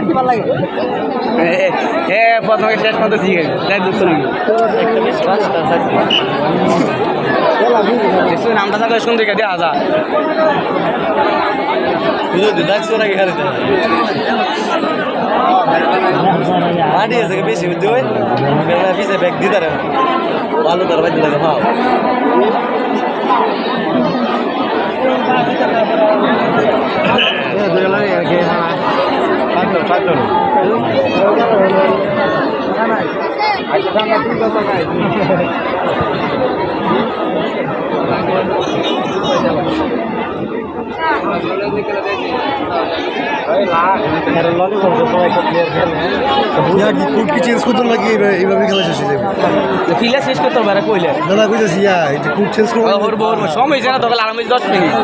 কি ভালো লাগে? হে প্রথমে শেষ পর্যন্ত শিখে তাই দুঃখ নাকি নামটা থাকলে শুনতে দেওয়া যা। দেখছ নাকি খালি মাটি আছে বেশি বুঝতে হয়? পিছে ব্যাগ দিতে ভালো তার বাদ কোড কি চেঞ্জ করতে লাগে? এইভাবে খেলা শেষ হয়ে যাবে। ফিলে শেষ করতে পারে কইলে। না না কইতেছি ইয়া এই কোড চেঞ্জ করব ওর বউর সময় হয়েছে না তখন আরাম হয়েছে দশ মিনিট।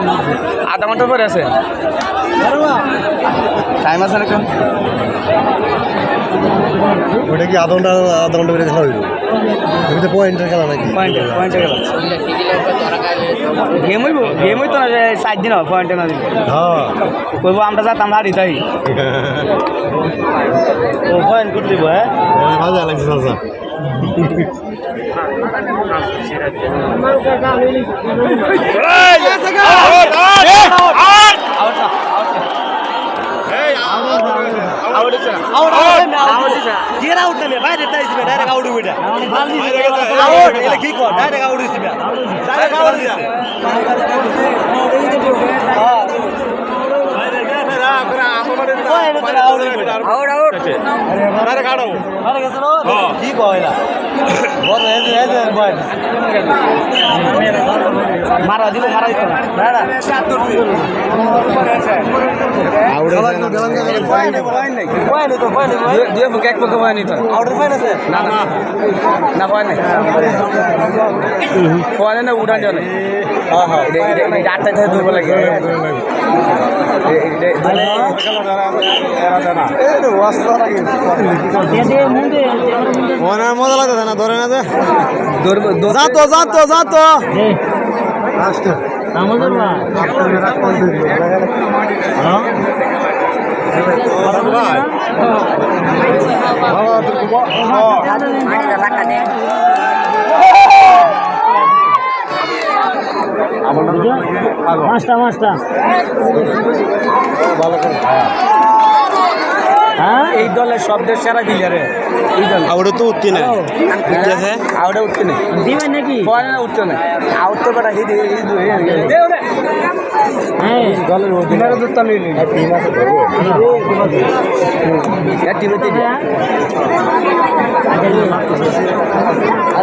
আধা ঘণ্টা পরে আছে। টাইম আছে না ওটা কি আধা ঘণ্টা আধা ঘণ্টা করে খেলা হইব এমনিতে পয়েন্টের খেলা নাকি? পয়েন্টে পয়েন্টে গেল গেম হইব গেম হইতো না যে সাত দিন হবে পয়েন্টে না দিলে। হ্যাঁ। কইব আমরা যাতাম হারি তাই। ও ফাইন করতে দিব হ্যাঁ? লাগছে গের আউট আইছিল ডাইরেক্ট আউট হইবে আউট এটা কি কর ডাইরেক্ট আউট হইছে ডাইরেক্ট আউট হইছে আউট আউট কি কয়লা বড় এসে এসে বয়। মারা দিব মারা দিত না না। না ফাইন তো ফাইন দুই পক্ষে এক পক্ষে ফাইন আছে? না না। না ভয় নাই ভয় না উঠান যাও নাই হ্যাঁ হ্যাঁ আটটা থেকে দুর্বল লাগে। মজা লাগছে না ধরে না যে দৌড় যা তো যা তো যা তো পাঁচটা পাঁচটা। হ্যাঁ? এই দলের শব্দের সেরা প্লেয়ারে এই দল। আউটে তো উঠতি না আউটে। উঠতে নেই। দিবেন নাকি? ভয় না উঠতে নেই। আউট তো বেটা হিদি হ্যাঁ। দলের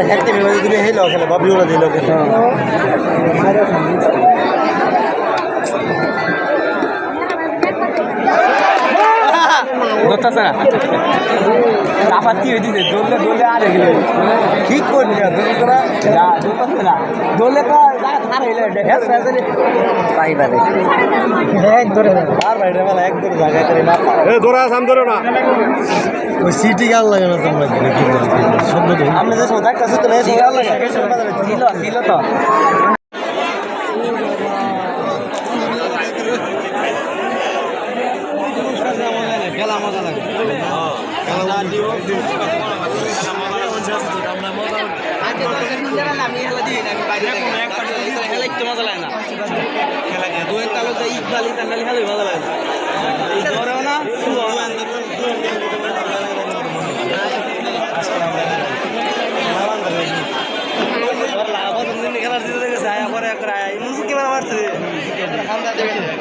হেডতে মেরে দিলে হেলো খেলে বাবলি ওরা দিল ধরতেছে না চাপা কি হয়ে দিছে দৌড়লে দৌড়লে আর এগুলো ঠিক করবি না দৌড় করা যা না দৌড়লে তো যা হইলে হ্যাঁ তাই পারে এক ধরে আর বাইরে বেলা এক দূর জায়গায় করে না এ ধরা সাম না ওই সিটি গাল লাগে না তোমরা শব্দ তো যে সময় দেখতেছি তো এই সময় ছিল ছিল তো খেলা মজা লাগে মজা লাগে না দুই তালুক ইকবাল ইতান্ডালি খেলে ভালো লাগে এই ধরেও না খেলার দিতে গেছে আয়া পরে করে আয়া মুসুক কি